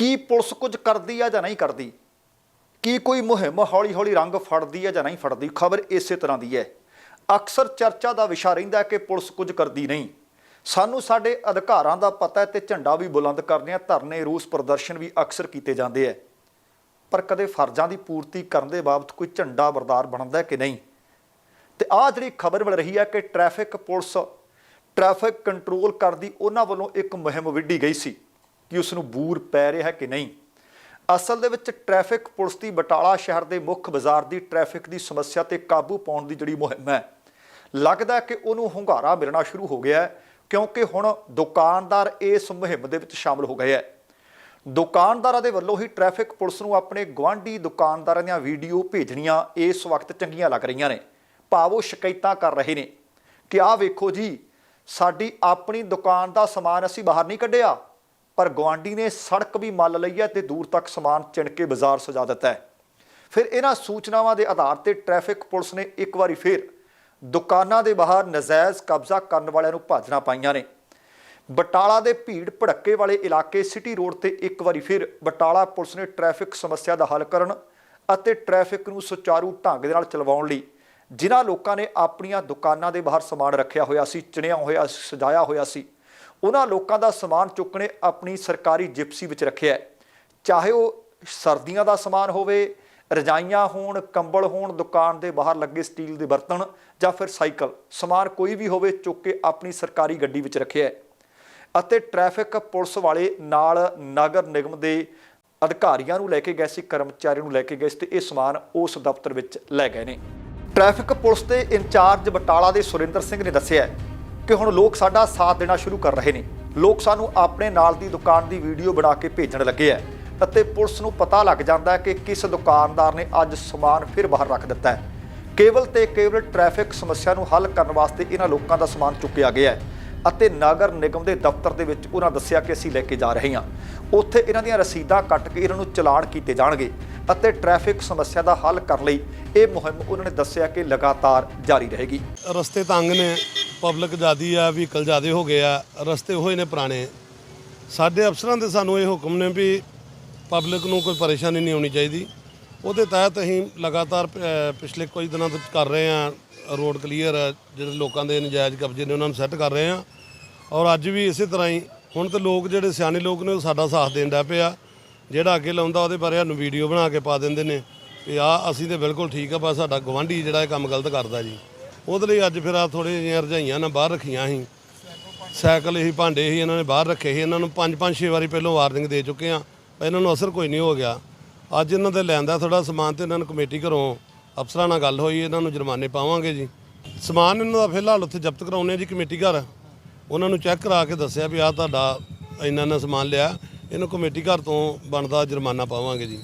ਕੀ police ਕੁਝ ਕਰਦੀ ਆ ਜਾਂ ਨਹੀਂ ਕਰਦੀ? ਕੀ ਕੋਈ ਮੁਹਿੰਮ ਹੌਲੀ-ਹੌਲੀ ਰੰਗ ਫੜਦੀ ਹੈ ਜਾਂ ਨਹੀਂ ਫੜਦੀ? ਖਬਰ ਇਸੇ ਤਰ੍ਹਾਂ ਦੀ ਹੈ। ਅਕਸਰ ਚਰਚਾ ਦਾ ਵਿਸ਼ਾ ਰਹਿੰਦਾ ਕਿ ਪੁਲਿਸ ਕੁਝ ਕਰਦੀ ਨਹੀਂ। ਸਾਨੂੰ ਸਾਡੇ ਅਧਿਕਾਰਾਂ ਦਾ ਪਤਾ ਹੈ ਤੇ ਝੰਡਾ ਵੀ ਬੁਲੰਦ ਕਰਦੇ ਆ। ਧਰਨੇ, ਰੋਸ ਪ੍ਰਦਰਸ਼ਨ ਵੀ ਅਕਸਰ ਕੀਤੇ ਜਾਂਦੇ ਆ। ਪਰ ਕਦੇ ਫਰਜ਼ਾਂ ਦੀ ਪੂਰਤੀ ਕਰਨ ਦੇ ਬਾਬਤ ਕੋਈ ਝੰਡਾ ਬਰਦਾਰ ਬਣਦਾ ਕਿ ਨਹੀਂ? ਤੇ ਆਹ ਜਿਹੜੀ ਖਬਰ ਮਿਲ ਰਹੀ ਹੈ ਕਿ ਟ੍ਰੈਫਿਕ ਪੁਲਿਸ ਟ੍ਰੈਫਿਕ ਕੰਟਰੋਲ ਕਰਦੀ ਉਹਨਾਂ ਵੱਲੋਂ ਇੱਕ ਮੁਹਿੰਮ ਵਿੱਢੀ ਗਈ ਸੀ। ਕਿ ਉਸ ਨੂੰ ਬੂਰ ਪੈ ਰਿਹਾ ਹੈ ਕਿ ਨਹੀਂ। ਅਸਲ ਦੇ ਵਿੱਚ ਟ੍ਰੈਫਿਕ ਪੁਲਿਸ ਦੀ ਬਟਾਲਾ ਸ਼ਹਿਰ ਦੇ ਮੁੱਖ ਬਾਜ਼ਾਰ ਦੀ ਟ੍ਰੈਫਿਕ ਦੀ ਸਮੱਸਿਆ ਤੇ ਕਾਬੂ ਪਾਉਣ ਦੀ ਜਿਹੜੀ ਮੁਹਿੰਮ ਹੈ, ਲੱਗਦਾ ਕਿ ਉਹਨੂੰ ਹੁੰਗਾਰਾ ਮਿਲਣਾ ਸ਼ੁਰੂ ਹੋ ਗਿਆ ਹੈ, ਕਿਉਂਕਿ ਹੁਣ ਦੁਕਾਨਦਾਰ ਇਸ ਮੁਹਿੰਮ ਦੇ ਵਿੱਚ ਸ਼ਾਮਲ ਹੋ ਗਏ ਹੈ। ਦੁਕਾਨਦਾਰਾਂ ਦੇ ਵੱਲੋਂ ਹੀ ਟ੍ਰੈਫਿਕ ਪੁਲਿਸ ਨੂੰ ਆਪਣੇ ਗਵਾਂਢੀ ਦੁਕਾਨਦਾਰਾਂ ਦੀਆਂ ਵੀਡੀਓ ਭੇਜਣੀਆਂ ਇਸ ਵਕਤ ਚੰਗੀਆਂ ਲੱਗ ਰਹੀਆਂ ਨੇ। ਭਾਵ ਉਹ ਸ਼ਿਕਾਇਤਾਂ ਕਰ ਰਹੇ ਨੇ ਕਿ ਆਹ ਵੇਖੋ ਜੀ, ਸਾਡੀ ਆਪਣੀ ਦੁਕਾਨ ਦਾ ਸਮਾਨ ਅਸੀਂ ਬਾਹਰ ਨਹੀਂ ਕੱਢਿਆ। ਪਰ ਗਵਾਂਢੀ ਨੇ ਸੜਕ ਵੀ ਮੱਲ ਲਈ ਹੈ ਤੇ ਦੂਰ ਤੱਕ ਸਮਾਨ ਚਿਣ ਕੇ ਬਾਜ਼ਾਰ ਸਜਾ ਦਿੱਤਾ ਹੈ। ਫਿਰ ਇਹਨਾਂ ਸੂਚਨਾਵਾਂ ਦੇ ਆਧਾਰ ਤੇ ਟ੍ਰੈਫਿਕ ਪੁਲਿਸ ਨੇ ਇੱਕ ਵਾਰੀ ਫਿਰ ਦੁਕਾਨਾਂ ਦੇ ਬਾਹਰ ਨਜਾਇਜ਼ ਕਬਜ਼ਾ ਕਰਨ ਵਾਲਿਆਂ ਨੂੰ ਭਾਜਣਾ ਪਾਈਆਂ ਨੇ। ਬਟਾਲਾ ਦੇ ਭੀੜ ਭੜੱਕੇ ਵਾਲੇ ਇਲਾਕੇ ਸਿਟੀ ਰੋਡ ਤੇ ਇੱਕ ਵਾਰੀ ਫਿਰ ਬਟਾਲਾ ਪੁਲਿਸ ਨੇ ਟ੍ਰੈਫਿਕ ਸਮੱਸਿਆ ਦਾ ਹੱਲ ਕਰਨ ਅਤੇ ਟ੍ਰੈਫਿਕ ਨੂੰ ਸੁਚਾਰੂ ਢੰਗ ਦੇ ਨਾਲ ਚਲਵਾਉਣ ਲਈ ਜਿਨ੍ਹਾਂ ਲੋਕਾਂ ਨੇ ਆਪਣੀਆਂ ਦੁਕਾਨਾਂ ਦੇ ਬਾਹਰ ਸਮਾਨ ਰੱਖਿਆ ਹੋਇਆ ਸੀ, ਚਿਣਿਆ ਹੋਇਆ ਸਜਾਇਆ ਹੋਇਆ ਸੀ ਉਹਨਾਂ ਲੋਕਾਂ ਦਾ ਸਮਾਨ ਚੁੱਕਣੇ ਆਪਣੀ ਸਰਕਾਰੀ ਜਿਪਸੀ ਵਿੱਚ ਰੱਖਿਆ ਹੈ। ਚਾਹੇ ਉਹ ਸਰਦੀਆਂ ਦਾ ਸਮਾਨ ਹੋਵੇ, ਰਜਾਈਆਂ ਹੋਣ, ਕੰਬਲ ਹੋਣ, ਦੁਕਾਨ ਦੇ ਬਾਹਰ ਲੱਗੇ ਸਟੀਲ ਦੇ ਬਰਤਨ ਜਾਂ ਫਿਰ ਸਾਈਕਲ, ਸਮਾਨ ਕੋਈ ਵੀ ਹੋਵੇ ਚੁੱਕ ਕੇ ਆਪਣੀ ਸਰਕਾਰੀ ਗੱਡੀ ਵਿੱਚ ਰੱਖਿਆ ਹੈ ਅਤੇ ਟ੍ਰੈਫਿਕ ਪੁਲਿਸ ਵਾਲੇ ਨਾਲ ਨਗਰ ਨਿਗਮ ਦੇ ਅਧਿਕਾਰੀਆਂ ਨੂੰ ਲੈ ਕੇ ਗਏ ਸੀ ਕਰਮਚਾਰੀ ਨੂੰ ਲੈ ਕੇ ਗਏ ਸੀ ਤੇ ਇਹ ਸਮਾਨ ਉਸ ਦਫ਼ਤਰ ਵਿੱਚ ਲੈ ਗਏ ਨੇ ਟ੍ਰੈਫਿਕ ਪੁਲਿਸ ਦੇ ਇੰਚਾਰਜ ਬਟਾਲਾ ਦੇ ਸੁਰਿੰਦਰ ਸਿੰਘ ਨੇ ਦੱਸਿਆ ਕਿ ਹੁਣ ਲੋਕ ਸਾਡਾ ਸਾਥ ਦੇਣਾ ਸ਼ੁਰੂ ਕਰ ਰਹੇ ਨੇ। ਲੋਕ ਸਾਨੂੰ ਆਪਣੇ ਨਾਲ ਦੀ ਦੁਕਾਨ ਦੀ ਵੀਡੀਓ ਬਣਾ ਕੇ ਭੇਜਣ ਲੱਗੇ ਹੈ ਅਤੇ ਪੁਲਿਸ ਨੂੰ ਪਤਾ ਲੱਗ ਜਾਂਦਾ ਹੈ ਕਿ ਕਿਸ ਦੁਕਾਨਦਾਰ ਨੇ ਅੱਜ ਸਮਾਨ ਫਿਰ ਬਾਹਰ ਰੱਖ ਦਿੱਤਾ ਹੈ ਕੇਵਲ ਤੇ ਕੇਵਲ ਟ੍ਰੈਫਿਕ ਸਮੱਸਿਆ ਨੂੰ ਹੱਲ ਕਰਨ ਵਾਸਤੇ ਇਹਨਾਂ ਲੋਕਾਂ ਦਾ ਸਮਾਨ ਚੁੱਕਿਆ ਗਿਆ ਹੈ ਅਤੇ ਨਗਰ ਨਿਗਮ ਦੇ ਦਫ਼ਤਰ ਦੇ ਵਿੱਚ ਉਹਨਾਂ ਦੱਸਿਆ ਕਿ ਅਸੀਂ ਲੈ ਕੇ ਜਾ ਰਹੇ ਹਾਂ। ਉੱਥੇ ਇਹਨਾਂ ਦੀਆਂ ਰਸੀਦਾਂ ਕੱਟ ਕੇ ਇਹਨਾਂ ਨੂੰ ਚਲਾਨ ਕੀਤੇ ਜਾਣਗੇ ਅਤੇ ਟ੍ਰੈਫਿਕ ਸਮੱਸਿਆ ਦਾ ਹੱਲ ਕਰਨ ਲਈ ਇਹ ਮੁਹਿੰਮ ਉਹਨਾਂ ਨੇ ਦੱਸਿਆ ਕਿ ਲਗਾਤਾਰ ਜਾਰੀ ਰਹੇਗੀ। ਰਸਤੇ ਤੰਗ ਨੇ। ਪਬਲਿਕ ਜ਼ਿਆਦੀ ਆ, ਵਹੀਕਲ ਜ਼ਿਆਦੇ ਹੋ ਗਏ ਆ, ਰਸਤੇ ਹੋਏ ਨੇ ਪੁਰਾਣੇ। ਸਾਡੇ ਅਫਸਰਾਂ ਦੇ ਸਾਨੂੰ ਇਹ ਹੁਕਮ ਨੇ ਵੀ ਪਬਲਿਕ ਨੂੰ ਕੋਈ ਪਰੇਸ਼ਾਨੀ ਨਹੀਂ ਆਉਣੀ ਚਾਹੀਦੀ। ਉਹਦੇ ਤਹਿਤ ਅਸੀਂ ਲਗਾਤਾਰ ਪਿਛਲੇ ਕੁਝ ਦਿਨਾਂ ਤੋਂ ਕਰ ਰਹੇ ਆ, ਰੋਡ ਕਲੀਅਰ, ਜਿਹੜੇ ਲੋਕਾਂ ਦੇ ਨਜਾਇਜ਼ ਕਬਜ਼ੇ ਨੇ ਉਹਨਾਂ ਨੂੰ ਸੈੱਟ ਕਰ ਰਹੇ ਆ। ਔਰ ਅੱਜ ਵੀ ਇਸੇ ਤਰ੍ਹਾਂ ਹੀ, ਹੁਣ ਤੇ ਲੋਕ ਜਿਹੜੇ ਸਿਆਣੇ ਲੋਕ ਨੇ ਉਹ ਸਾਡਾ ਸਾਥ ਦੇਣ ਡਿਆ ਪਿਆ ਜਿਹੜਾ ਅੱਗੇ ਲਾਉਂਦਾ ਉਹਦੇ ਬਾਰੇ ਸਾਨੂੰ ਵੀਡੀਓ ਬਣਾ ਕੇ ਪਾ ਦਿੰਦੇ ਨੇ ਵੀ ਆ ਅਸੀਂ ਤੇ ਬਿਲਕੁਲ ਠੀਕ ਆ, ਬਸ ਸਾਡਾ ਗਵਾਂਢੀ ਜਿਹੜਾ ਇਹ ਕੰਮ ਗਲਤ ਕਰਦਾ ਜੀ। ਉਹਦੇ ਲਈ ਅੱਜ ਫਿਰ ਆ ਥੋੜੇ ਜਿਹੀਆਂ ਰਜਾਈਆਂ ਨਾ ਬਾਹਰ ਰੱਖੀਆਂ ਸੀ। ਸਾਈਕਲ ਹੀ ਭਾਂਡੇ ਹੀ ਇਹਨਾਂ ਨੇ ਬਾਹਰ ਰੱਖੇ ਸੀ। ਇਹਨਾਂ ਨੂੰ ਪੰਜ ਪੰਜ, ਛੇ ਵਾਰੀ ਪਹਿਲਾਂ ਵਾਰਨਿੰਗ ਦੇ ਚੁੱਕੇ ਆ ਪਰ ਇਹਨਾਂ ਨੂੰ ਅਸਰ ਕੋਈ ਨਹੀਂ ਹੋ ਗਿਆ। ਅੱਜ ਇਹਨਾਂ ਦੇ ਲੈਂਦਾ ਥੋੜਾ ਸਮਾਨ ਤੇ ਇਹਨਾਂ ਨੂੰ ਕਮੇਟੀ ਘਰੋਂ ਅਫਸਰਾਂ ਨਾਲ ਗੱਲ ਹੋਈ, ਇਹਨਾਂ ਨੂੰ ਜੁਰਮਾਨੇ ਪਾਵਾਂਗੇ ਜੀ। ਸਮਾਨ ਇਹਨਾਂ ਦਾ ਫਿਲਹਾਲ ਉੱਥੇ ਜ਼ਬਤ ਕਰਾਉਣੇ ਜੀ ਕਮੇਟੀ ਘਰ। ਉਹਨਾਂ ਨੂੰ ਚੈੱਕ ਕਰਾ ਕੇ ਦੱਸਿਆ ਵੀ ਆ ਤੁਹਾਡਾ ਇੰਨਾ ਇੰਨਾ ਸਮਾਨ ਲਿਆ। ਇਹਨੂੰ ਕਮੇਟੀ ਘਰ ਤੋਂ ਬਣਦਾ ਜੁਰਮਾਨਾ ਪਾਵਾਂਗੇ ਜੀ।